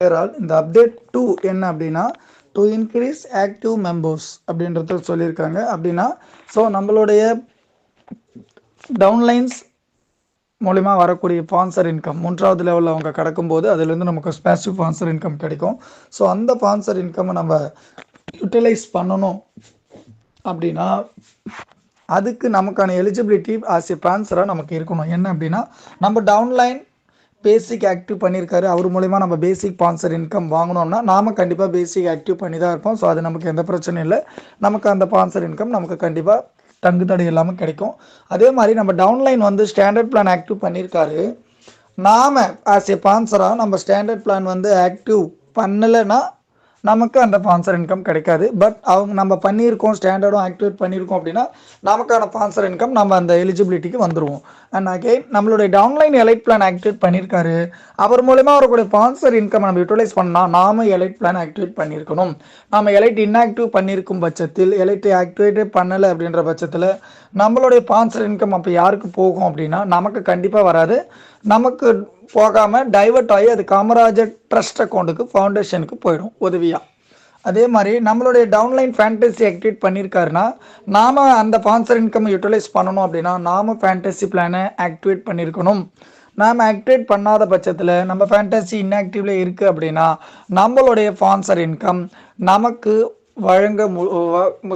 All இந்த update two என்ன அப்படின்னா டு இன்க்ரீஸ் ஆக்டிவ் மெம்பர்ஸ் அப்படின்றத சொல்லியிருக்காங்க. அப்படின்னா ஸோ நம்மளுடைய டவுன்லைன்ஸ் மூலிமா வரக்கூடிய ஸ்பான்சர் இன்கம் மூன்றாவது லெவலில் அவங்க கிடக்கும்போது அதுலேருந்து நமக்கு ஸ்பேசிவ் ஸ்பான்சர் இன்கம் கிடைக்கும். ஸோ அந்த ஸ்பான்சர் இன்கம்மை நம்ம யூட்டிலைஸ் பண்ணணும் அப்படின்னா அதுக்கு நமக்கான எலிஜிபிலிட்டி ஆஸ் ஏ ஸ்பான்சராக நமக்கு இருக்கணும். என்ன அப்படின்னா நம்ம டவுன்லைன் பேசிக் ஆக்டிவ் பண்ணியிருக்காரு அவர் மூலிமா நம்ம பேசிக் ஸ்பான்சர் இன்கம் வாங்கினோம்னா நாம் கண்டிப்பாக பேசிக் ஆக்டிவ் பண்ணி தான் இருப்போம். ஸோ அது நமக்கு எந்த பிரச்சனையும் இல்லை. நமக்கு அந்த ஸ்பான்சர் இன்கம் நமக்கு கண்டிப்பாக தங்கு தடை இல்லாமல் கிடைக்கும். அதே மாதிரி நம்ம டவுன்லைன் வந்து ஸ்டாண்டர்ட் பிளான் ஆக்டிவ் பண்ணியிருக்காரு நாம் ஆஸ் எ ஸ்பான்சராக நம்ம ஸ்டாண்டர்ட் பிளான் வந்து ஆக்டிவ் பண்ணலைன்னா நமக்கு அந்த ஸ்பான்சர் இன்கம் கிடைக்காது. பட் அவங்க நம்ம பண்ணியிருக்கோம் ஸ்டாண்டர்டும் ஆக்டிவேட் பண்ணியிருக்கோம் அப்படின்னா நமக்கான ஸ்பான்சர் இன்கம் நம்ம அந்த எலிஜிபிலிட்டிக்கு வந்துடுவோம் அண்ட் அகெயின் நம்மளுடைய டவுன்லைன் எலைட் பிளான் ஆக்டிவேட் பண்ணியிருக்காரு அவர் மூலயமா அவருடைய ஸ்பான்சர் இன்கம் நம்ம யூட்டிலைஸ் பண்ணால் நாம எலைட் பிளான் ஆக்டிவேட் பண்ணியிருக்கணும் நம்ம எலைட் இன்ஆக்டிவ் பண்ணியிருக்கும் பட்சத்தில் எலைட் ஆக்டிவேட்டே பண்ணலை அப்படின்ற பட்சத்தில் நம்மளுடைய ஸ்பான்சர் இன்கம் அப்போ யாருக்கு போகும் அப்படின்னா நமக்கு கண்டிப்பாக வராது. நமக்கு போகாமல் டைவர்ட் ஆகி அது காமராஜர் ட்ரஸ்ட் அக்கௌண்ட்டுக்கு ஃபவுண்டேஷனுக்கு போயிடும் உதவியாக அதே மாதிரி நம்மளுடைய டவுன்லைன் ஃபேண்டசி ஆக்டிவேட் பண்ணியிருக்காருன்னா நாம் அந்த ஸ்பான்சர் இன்கம் யூட்டிலைஸ் பண்ணணும் அப்படின்னா நாம் ஃபேண்டசி பிளானை ஆக்டிவேட் பண்ணியிருக்கணும் நாம் ஆக்டிவேட் பண்ணாத பட்சத்தில் நம்ம ஃபேண்டசி இன்ஆக்டிவில் இருக்குது அப்படின்னா நம்மளுடைய ஸ்பான்சர் இன்கம் நமக்கு வழங்க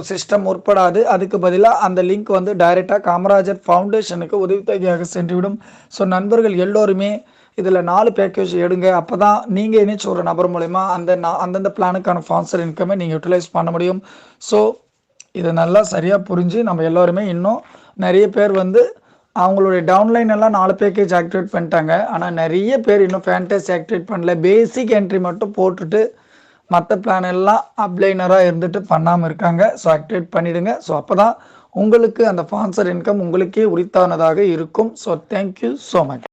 சிஸ்டம் முற்படாது. அதுக்கு பதிலாக அந்த லிங்க் வந்து டைரெக்டாக காமராஜர் ஃபவுண்டேஷனுக்கு உதவித்தொகையாக சென்றுவிடும். ஸோ நண்பர்கள் எல்லோருமே இதில் நாலு பேக்கேஜ் எடுங்க. அப்போ தான் நீங்கள் இணைச்ச ஒரு நபர் மூலயமா அந்த அந்தந்த பிளானுக்கான ஸ்பான்சர் இன்கமை நீங்கள் யூட்டிலைஸ் பண்ண முடியும். ஸோ இதை நல்லா சரியாக புரிஞ்சு நம்ம எல்லோருமே இன்னும் நிறைய பேர் வந்து அவங்களுடைய டவுன்லைன் எல்லாம் நாலு பேக்கேஜ் ஆக்டிவேட் பண்ணிட்டாங்க. ஆனால் நிறைய பேர் இன்னும் ஃபேண்டஸ் ஆக்டிவேட் பண்ணல. பேசிக் என்ட்ரி மட்டும் போட்டுட்டு மற்ற பிளான் எல்லாம் அப்ளைனராக இருந்துட்டு பண்ணாமல் இருக்காங்க. ஸோ ஆக்டிவேட் பண்ணிவிடுங்க ஸோ அப்போ தான் உங்களுக்கு அந்த ஸ்பான்சர் இன்கம் உங்களுக்கே உரித்தானதாக இருக்கும். So thank you so much